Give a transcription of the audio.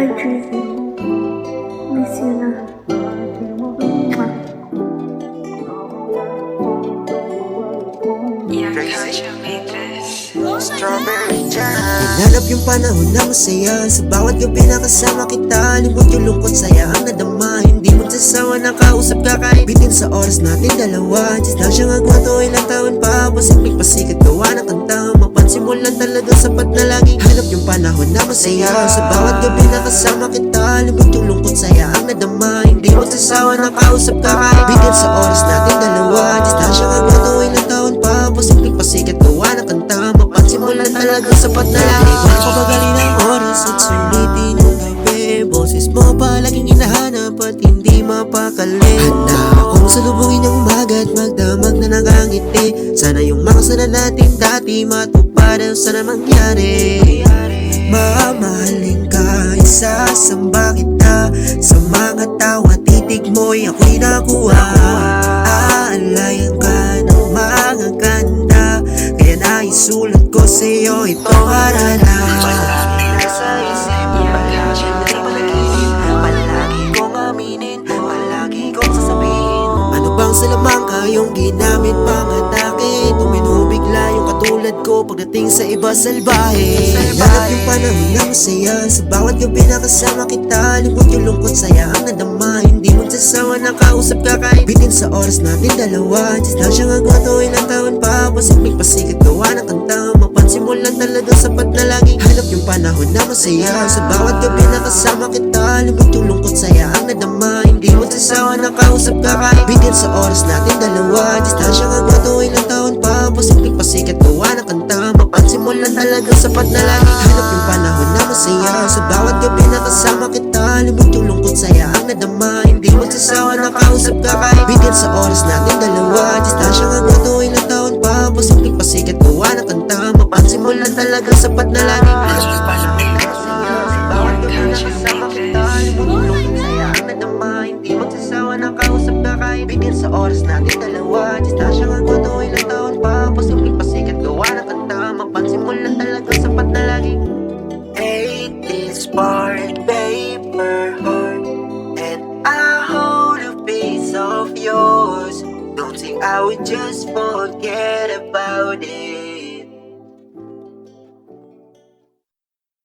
Hi, Drizzy. Miss you na. Strawberry jam Hinanap yung panahon na masaya Sa bawat gabi na kasama kita Limot yung lungkot saya ang nadama Hindi magsasawa na kausap ka kahit bitin sa oras natin dalawa Just lang siyang agwato ilang taon pa Pasiklik pasikat gawa ng kanta Mapansin mo lang talaga Hanap yung panahon na masaya. Sa bawat gabi na kasama kita Limot yung lungkot saya ang nadama Hindi magsasawa na kausap ka. Bitin sa oras natin dalawa. Just lang siyang agwato ilang taon pa. Pasiklik pasikat gawa ng kanta. Lang talaga sapat na laging Papagali ng oras at sulitin yung gabi. Boses mo palaging hinahanap at hindi mapakali. Handa akong salubungin yung umaga at magdamag na nakangiti Sana yung makasana natin dati matupad ang sana mangyari. Mamahalin ka, isasamba kita. Sa mga tawa, titig mo'y ako'y nakuha. Aalayan ka ng mga ganda Kaya naisulat ko sa'yo ito harana Palagi nasa isip, kayong ginamit pang atake Tumino bigla yung katulad ko pagdating sa iba salbahe. Hanap yung panahon na masaya Sa bawat gabi na kasama kita. Limot yung lungkot saya ang nadama. Hindi magsasawa na kausap ka kahit bitin sa oras natin dalawa. Just lang siyang agwato ilang taon pa Pasiklik pasikat gawa ng kanta. Lang talaga sapat na laging Hanap yung panahon na masaya. Sa bawat gabi na kita. Limot yung lungkot saya ang nadama Hindi magsasawa na kausap ka kahit bitin sa oras natin dalawa. Just lang siyang agwato ilang taon pa? Pasiklik pasikat gawa ng kanta. Mapansin mo lang talaga sapat na laging Hanap yung panahon na masaya. Sa bawat gabi na kasama kita. Limot yung lungkot saya ang nadama. Hindi magsasawa na kausap ka kahit bitin sa oras natin dalawa. Just lang siyang agwato ilang taon pa? Pasiklik pasikat gawa ng kanta. Mapansin mo lang talaga sapat na laging Hanap yung panahon na masaya Sa bawat gabi na kasama I would just forget about it